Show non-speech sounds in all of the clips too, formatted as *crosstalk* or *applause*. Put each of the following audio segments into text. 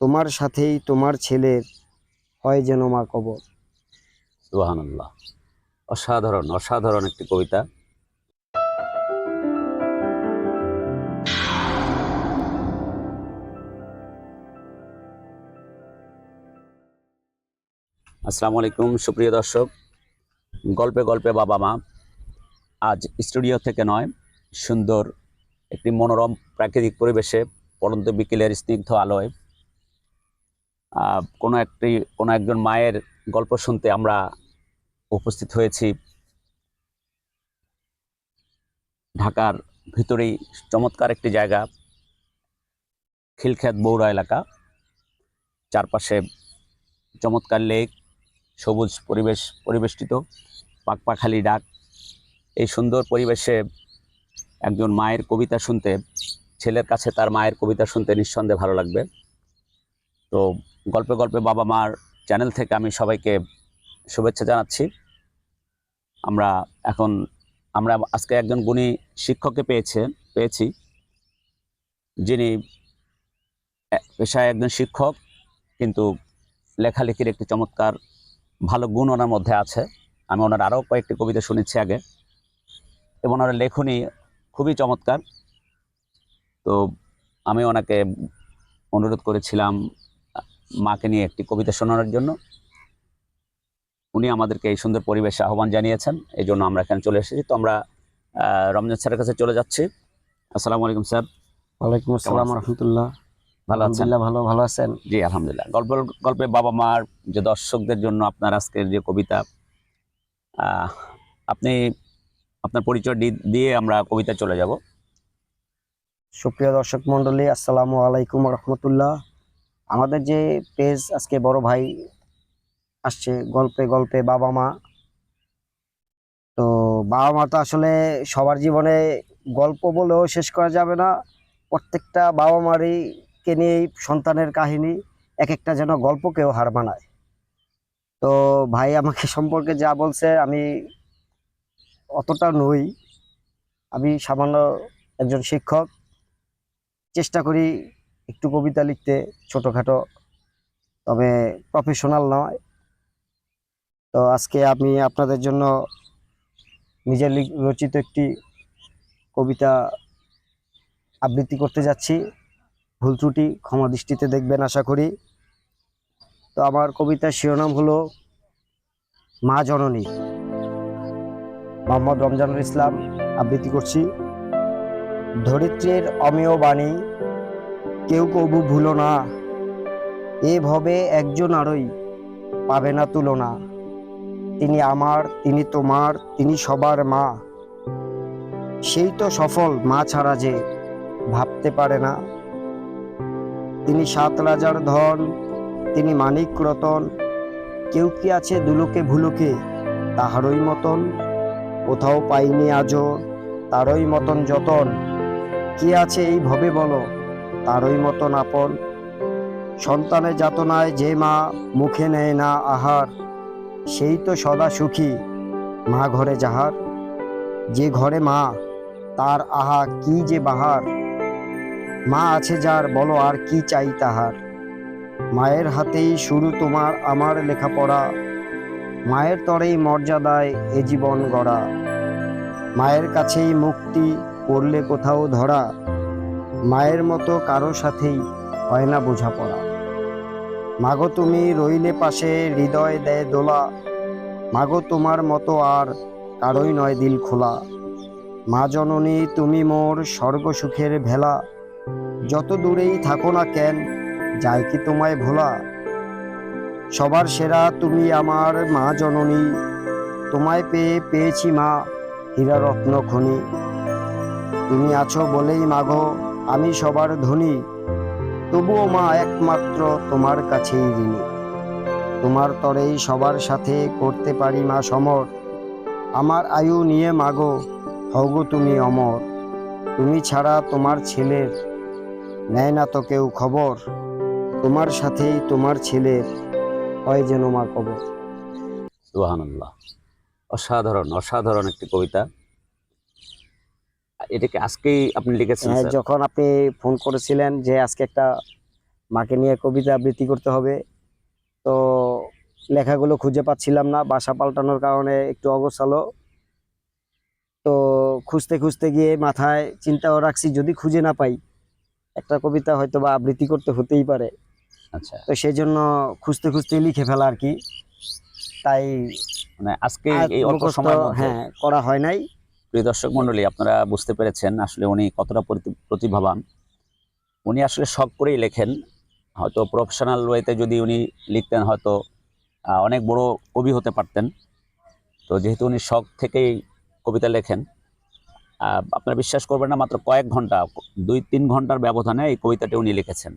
তোমার সাথেই তোমার ছেলের হয় যেন মা কবর। সুবহানাল্লাহ। অসাধারণ অসাধারণ একটি কবিতা। আসসালামু আলাইকুম, সুপ্রিয় দর্শক। গল্পে গল্পে বাবা মা আজ স্টুডিও থেকে নয়, সুন্দর একটি মনোরম প্রাকৃতিক পরিবেশে পরন্ত বিকেলের স্নিগ্ধ আলোয় কোনো একটি, কোনো একজন মায়ের গল্প শুনতে আমরা উপস্থিত হয়েছি। ঢাকার ভিতরেই চমৎকার একটি জায়গা, খিলখ্যাত বৌড়া এলাকা। চারপাশে চমৎকার লেক, সবুজ পরিবেশ, পরিবেষ্টিত, পাকপাখালি ডাক। এই সুন্দর পরিবেশে একজন মায়ের কবিতা শুনতে, ছেলের কাছে তার মায়ের কবিতা শুনতে নিঃসন্দেহে ভালো লাগবে। তো গল্পে গল্পে বাবা মার চ্যানেল থেকে আমি সবাইকে শুভেচ্ছা জানাচ্ছি। আমরা এখন, আমরা আজকে একজন গুণী শিক্ষককে পেয়েছে, পেয়েছি। যিনি পেশায় একজন শিক্ষক, কিন্তু লেখালেখির একটি চমৎকার, ভালো গুণ ওনার মধ্যে আছে। আমি ওনার আরও কয়েকটি কবিতা শুনেছি আগে। এবং ওনার লেখনী খুবই চমৎকার। তো আমি ওনাকে অনুরোধ করেছিলাম মাকে নিয়ে একটি কবিতা শোনানোর জন্য। উনি আমাদেরকে এই সুন্দর পরিবেশে আহ্বান জানিয়েছেন এই জন্য আমরা এখানে চলে এসেছি। তো আমরা রমজান স্যারের কাছে চলে যাচ্ছি। আসসালামু আলাইকুম স্যার। ওয়ালাইকুম আসসালাম রহমতুল্লাহ। ভালো আছেন? আলহামদুলিল্লাহ ভালো ভালো আছেন? জি আলহামদুলিল্লাহ। গল্প গল্পে বাবা মার যে দর্শকদের জন্য আপনার আজকের যে কবিতা আহ, আপনি আপনার পরিচয় দিয়ে আমরা কবিতা চলে যাব। সুপ্রিয় দর্শক মন্ডলী আসসালামু আলাইকুম রহমতুল্লাহ। আমাদের যে পেজ আজকে বড় ভাই আসছে, গল্পে গল্পে বাবা মা। তো বাবা মা তো আসলে সবার জীবনে গল্প বলেও শেষ করা যাবে না। প্রত্যেকটা বাবা মারই কে নিয়েই সন্তানের কাহিনী এক একটা যেন গল্পকেও হার মানায়। তো ভাই আমাকে *laughs* সম্পর্কে যা বলছে আমি অতটা নই। আমি সামান্য একজন শিক্ষক। চেষ্টা করি একটু কবিতা লিখতে, ছোটোখাটো, তবে প্রফেশনাল নয়। তো আজকে আমি আপনাদের জন্য নিজের রচিত একটি কবিতা আবৃত্তি করতে যাচ্ছি। ভুল ত্রুটি, ক্ষমা দৃষ্টিতে দেখবেন আশা করি। তো আমার কবিতার শিরোনাম হলো, মা জননী। মোহাম্মদ রমজানুল ইসলাম আবৃত্তি করছি। ধরিত্রীর অমেয় বাণী কেউ কবু ভুলো না। এ ভবে একজন আরই পাবে না তুলনা। তিনি আমার, তিনি তোমার, তিনি সবার মা। সেই তো সফল মা ছাড়া যে ভাবতে পারে না। তিনি সাত রাজার ধন, তিনি মানিক রতন। কেউ কি আছে দুলোকে ভুলোকে তাহারই মতন? কোথাও পাইনি আজও তারই মতন যতন। কি আছে এই ভবে বলো? তারই মতন আপন। সন্তানের যাতনায় যে মা মুখে নেয় না আহার, সেই তো সদা সুখী মা ঘরে যাহার। যে ঘরে মা, তার আহা কি যে বাহার। মা আছে যার, বলো আর কি চাই তাহার। মায়ের হাতেই শুরু তোমার আমার লেখাপড়া। মায়ের তরেই মর্যাদায় এ জীবন গড়া। মায়ের কাছেই মুক্তি পড়লে কোথাও ধরা। মায়ের মতো কারও সাথেই হয় না বোঝাপড়া। মাগো তুমি রইলে পাশে, হৃদয় দেয় দোলা। মাগো তোমার মতো আর কারোই নয় দিল খোলা। মা জননী, তুমি মোর স্বর্গ সুখের ভেলা। যত দূরেই থাকো না কেন যাই কি তোমায় ভোলা? সবার সেরা তুমি আমার মা জননী। তোমায় পেয়ে পেয়েছি মা হীরা রত্ন খনি। তুমি আছো বলেই মাগো আমি সবার ধনী। তবুও মা একমাত্র তোমার কাছেই ঋণী। তোমার তরেই সবার সাথে করতে পারি মা সমর। আমার আয়ু নিয়ে মাগো হগো তুমি অমর। তুমি ছাড়া তোমার ছেলের নেয় না তো কেউ খবর। তোমার সাথেই তোমার ছেলের হয় যেন মা কবর সুবহানাল্লাহ। অসাধারণ অসাধারণ একটি কবিতা। এটাকে আজকেই আপনি লিখেছেন হ্যাঁ যখন আপনি ফোন করেছিলেন যে আজকে একটা মাকে নিয়ে কবিতা আবৃত্তি করতে হবে তো লেখাগুলো খুঁজে পাচ্ছিলাম না বাসা পাল্টানোর কারণে একটু অগোছালো। তো খুঁজতে খুঁজতে গিয়ে মাথায় চিন্তাও রাখছি যদি খুঁজে না পাই একটা কবিতা হয়তো বা আবৃত্তি করতে হতেই পারে। আচ্ছা। তো সেই জন্য খুঁজতে খুঁজতে লিখে ফেলা আর কি। তাই মানে আজকে এই অল্প মধ্যে হ্যাঁ করা হয় নাই। প্রিয় দর্শক মন্ডলী আপনারা বুঝতে পেরেছেন আসলে উনি কতটা প্রতি- প্রতিভাবান। উনি আসলে শখ করেই লেখেন। হয়তো প্রফেশনাল ওয়েতে যদি উনি লিখতেন, হয়তো অনেক বড় কবি হতে পারতেন। তো যেহেতু উনি শখ থেকেই কবিতা লেখেন আপনারা বিশ্বাস করবেন না, মাত্র কয়েক ঘণ্টা, দুই তিন ঘণ্টার ব্যবধানে এই কবিতাটি উনি লিখেছেন।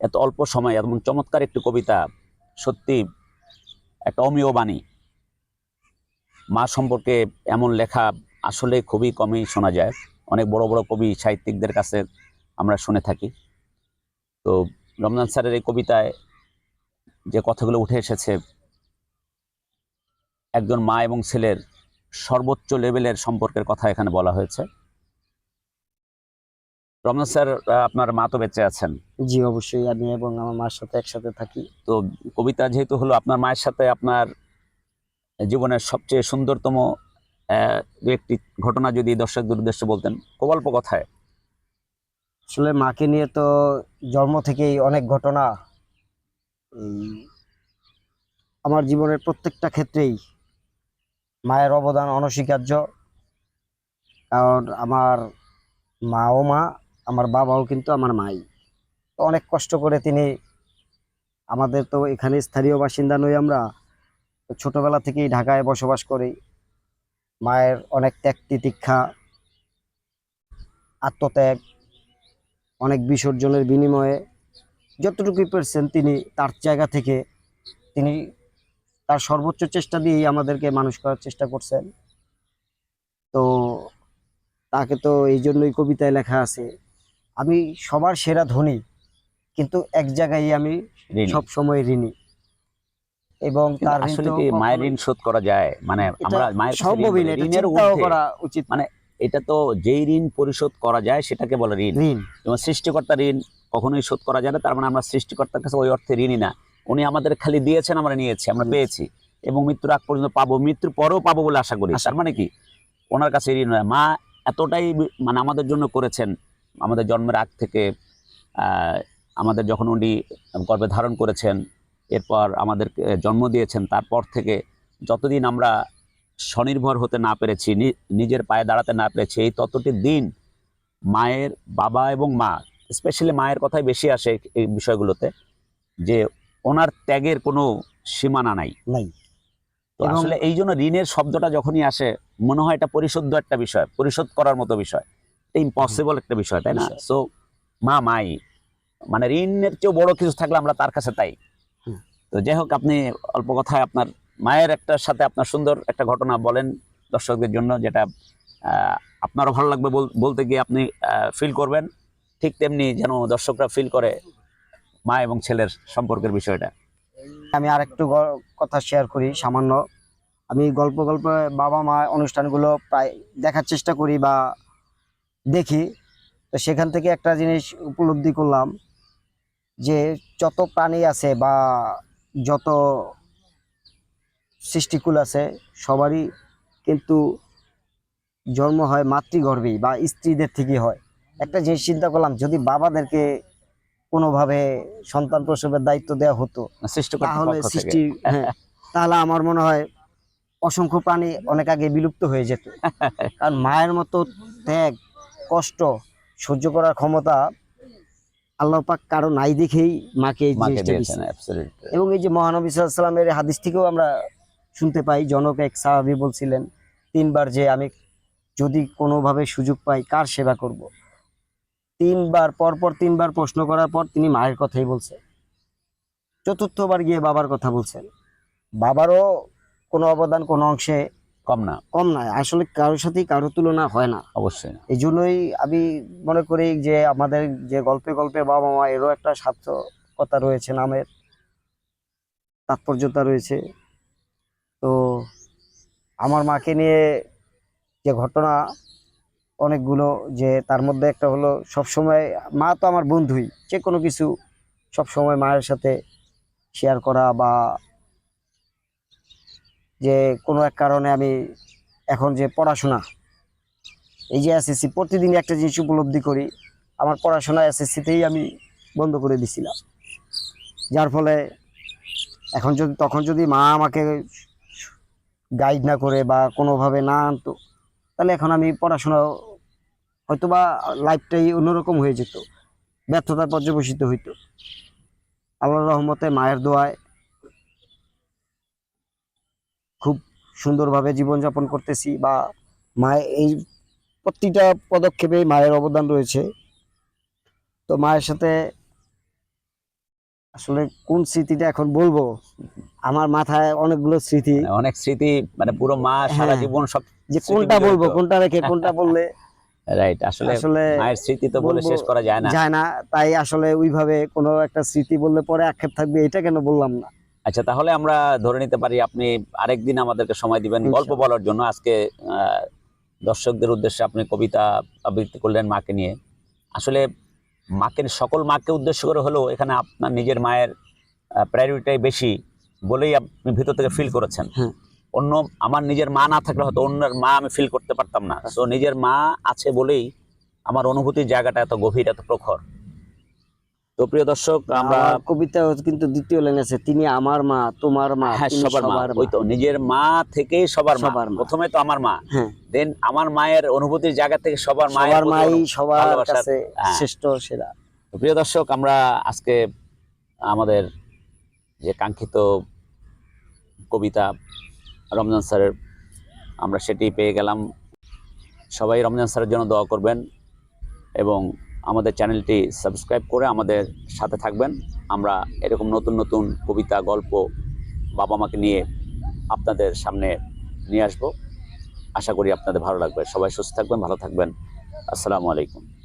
এত অল্প সময় এবং চমৎকার একটি কবিতা, সত্যি একটা অমীয় বাণী। মা সম্পর্কে এমন লেখা আসলে খুবই কমই শোনা যায়। অনেক বড় বড় কবি সাহিত্যিকদের কাছে আমরা শুনে থাকি। তো রমজান স্যারের এই কবিতায় যে কথাগুলো উঠে এসেছে একজন মা এবং ছেলের সর্বোচ্চ লেভেলের সম্পর্কের কথা এখানে বলা হয়েছে। রমজান স্যার আপনার মা তো বেঁচে আছেন। জি অবশ্যই। আমি এবং আমার মার সাথে একসাথে থাকি। তো কবিতা যেহেতু হলো আপনার মায়ের সাথে আপনার জীবনের সবচেয়ে সুন্দরতম দু একটি ঘটনা যদি দর্শকদের উদ্দেশ্যে বলতেন অল্প কথায়। আসলে মাকে নিয়ে তো জন্ম থেকেই অনেক ঘটনা। আমার জীবনের প্রত্যেকটা ক্ষেত্রেই মায়ের অবদান অনস্বীকার্য। কারণ আমার মাও মা, আমার বাবাও কিন্তু আমার মাই। অনেক কষ্ট করে তিনি আমাদের তো এখানে স্থানীয় বাসিন্দা নই আমরা। ছোটবেলা থেকেই ঢাকায় বসবাস করি। মায়ের অনেক ত্যাগ তিতিক্ষা আত্মত্যাগ অনেক বিসর্জনের বিনিময়ে যতটুকুই পেরেছেন তিনি তার জায়গা থেকে তিনি তার সর্বোচ্চ চেষ্টা দিয়েই আমাদেরকে মানুষ করার চেষ্টা করছেন তো তাকে তো এই জন্যই কবিতায় লেখা আছে আমি সবার সেরা ধনী কিন্তু এক জায়গায় আমি। সব সময় ঋণী এবং তার আসলে কি মায়ের ঋণ শোধ করা যায়? মানে আমরা মায়ের সম্ভবই ঋণের করা উচিত। মানে এটা তো যেই ঋণ পরিশোধ করা যায় সেটাকে বলে ঋণ। যেমন সৃষ্টিকর্তা ঋণ কখনোই শোধ করা যায় না তার মানে আমরা সৃষ্টিকর্তার কাছে ওই অর্থে ঋণী না। উনি আমাদের খালি দিয়েছেন আমরা নিয়েছি আমরা পেয়েছি। এবং মৃত্যুর আগ পর্যন্ত পাবো মৃত্যুর পরেও পাবো বলে আশা করি। তার মানে কি? ওনার কাছে ঋণ মা এতটাই মানে আমাদের জন্য করেছেন। আমাদের জন্মের আগ থেকে আহ, আমাদের যখন উনি গর্ভে ধারণ করেছেন এরপর আমাদের জন্ম দিয়েছেন। তারপর থেকে যতদিন আমরা স্বনির্ভর হতে না পেরেছি নিজের পায়ে দাঁড়াতে না পেরেছি এই ততটি দিন মায়ের বাবা এবং মা স্পেশালি মায়ের কথাই বেশি আসে এই বিষয়গুলোতে যে ওনার ত্যাগের কোনো সীমানা নাই। নাই। তো আসলে এই জন্য ঋণের শব্দটা যখনই আসে মনে হয় এটা পরিশুদ্ধ একটা বিষয় পরিশোধ করার মতো বিষয়। এটা ইম্পসিবল একটা বিষয় তাই না? সো মা মাই মানে ঋণের চেয়েও বড় কিছু থাকলে আমরা তার কাছে তাই। তো যাই হোক, আপনি অল্প কথায় আপনার মায়ের একটা সাথে আপনার সুন্দর একটা ঘটনা বলেন দর্শকদের জন্য, যেটা আপনারও ভালো লাগবে বল- বলতে গিয়ে আপনি ফিল করবেন। ঠিক তেমনি যেন দর্শকরা ফিল করে মা এবং ছেলের সম্পর্কের বিষয়টা। আমি আর একটু কথা শেয়ার করি, সামান্য। আমি গল্প গল্পে বাবা মা অনুষ্ঠানগুলো প্রায় দেখার চেষ্টা করি বা দেখি। তো সেখান থেকে একটা জিনিস উপলব্ধি করলাম যে, যত প্রাণী আছে বা যত সৃষ্টিকুল আছে সবারই কিন্তু জন্ম হয় মাতৃগর্ভেই বা স্ত্রীদের থেকেই হয়। একটা জিনিস চিন্তা করলাম যদি বাবাদেরকে কোনোভাবে সন্তান প্রসবের দায়িত্ব দেওয়া হতো সৃষ্টিকর্তার তাহলে সৃষ্টি হ্যাঁ তাহলে আমার মনে হয় অসংখ্য প্রাণী অনেক আগে বিলুপ্ত হয়ে যেত। *laughs* কারণ মায়ের মতো ত্যাগ কষ্ট সহ্য করার ক্ষমতা আল্লাহ পাক কারও নাই দেখেই মাকে এই জিনিসটা দিয়েছেন এবং এই যে মহানবী সাল্লামের হাদিস থেকেও আমরা শুনতে পাই জনক এক সাহাবি বলছিলেন তিনবার যে আমি যদি কোনোভাবে সুযোগ পাই কার সেবা করব। তিনবার পরপর তিনবার প্রশ্ন করার পর তিনি মায়ের কথাই বলছেন। চতুর্থবার গিয়ে বাবার কথা বলছেন। বাবারও কোনো অবদান কোনো অংশে কম না। কম নয় আসলে কারোর সাথেই কারও তুলনা হয় না। অবশ্যই এই জন্যই আমি মনে করি যে আমাদের যে গল্পে গল্পে বাবা মা এরও একটা সার্থকতা রয়েছে নামের তাৎপর্যতা রয়েছে। তো আমার মাকে নিয়ে যে ঘটনা অনেকগুলো যে তার মধ্যে একটা হলো সবসময় মা তো আমার বন্ধুই যে কোনো কিছু সব সময় মায়ের সাথে শেয়ার করা বা যে কোনো এক কারণে আমি এখন যে পড়াশোনা, এই যে এসএসসি প্রতিদিন একটা জিনিস উপলব্ধি করি, আমার পড়াশোনা এসএসসিতেই আমি বন্ধ করে দিছিলাম। যার ফলে এখন যদি, তখন যদি মা আমাকে গাইড না করে বা কোনোভাবে না আনতো, তাহলে এখন আমি পড়াশোনা হয়তো বা লাইফটাই অন্যরকম হয়ে যেত ব্যর্থতার পর্যবসিত হইতো। আল্লাহর রহমতে মায়ের দোয়ায় খুব সুন্দরভাবে জীবনযাপন করতেছি বা মায়ের এই প্রতিটা পদক্ষেপে মায়ের অবদান রয়েছে। তো মায়ের সাথে আসলে কোন স্মৃতিটা এখন বলব? আমার মাথায় অনেকগুলো স্মৃতি। মানে অনেক স্মৃতি মানে পুরো মা সারা হ্যাঁ। জীবন সব যে কোনটা বলব কোনটা রেখে কোনটা বললে? রাইট আসলে আসলে মায়ের স্মৃতি তো বলে শেষ করা যায় না। যায় না তাই আসলে ওইভাবে কোনো একটা স্মৃতি বললে পরে আক্ষেপ থাকবে এটা কেন বললাম না? আচ্ছা তাহলে আমরা ধরে নিতে পারি আপনি আরেকদিন আমাদেরকে সময় দিবেন গল্প বলার জন্য। আজকে দর্শকদের উদ্দেশ্যে আপনি কবিতা আবৃত্তি করলেন মাকে নিয়ে। আসলে মাকে সকল মাকে উদ্দেশ্য করে হলেও এখানে আপনার নিজের মায়ের প্রায়োরিটাই বেশি বলেই আপনি ভিতর থেকে ফিল করেছেন। হ্যাঁ। অন্য আমার নিজের মা না থাকলে হয়তো অন্যের মা আমি ফিল করতে পারতাম না। তো নিজের মা আছে বলেই আমার অনুভূতির জায়গাটা এত গভীর এত প্রখর। তো প্রিয় দর্শক আমরা কবিতা কিন্তু দ্বিতীয় লাইন আছে তিনি আমার মা তোমার মা হ্যাঁ সবার মা। ওই তো নিজের মা থেকেই সবার মা। প্রথমে তো আমার মা। হ্যাঁ। দেন আমার মায়ের অনুভূতির জায়গা থেকে সবার মায়ের সবার মাই সবার কাছে হ্যাঁ। শ্রেষ্ঠ সেরা। প্রিয় দর্শক আমরা আজকে আমাদের যে কাঙ্ক্ষিত কবিতা রমজান স্যারের আমরা সেটি পেয়ে গেলাম। সবাই রমজান স্যারের জন্য দোয়া করবেন এবং আমাদের চ্যানেলটি সাবস্ক্রাইব করে আমাদের সাথে থাকবেন। আমরা এরকম নতুন নতুন কবিতা, গল্প বাবা মাকে নিয়ে আপনাদের সামনে নিয়ে আসব। আশা করি আপনাদের ভালো লাগবে। সবাই সুস্থ থাকবেন, ভালো থাকবেন। আসসালামু আলাইকুম।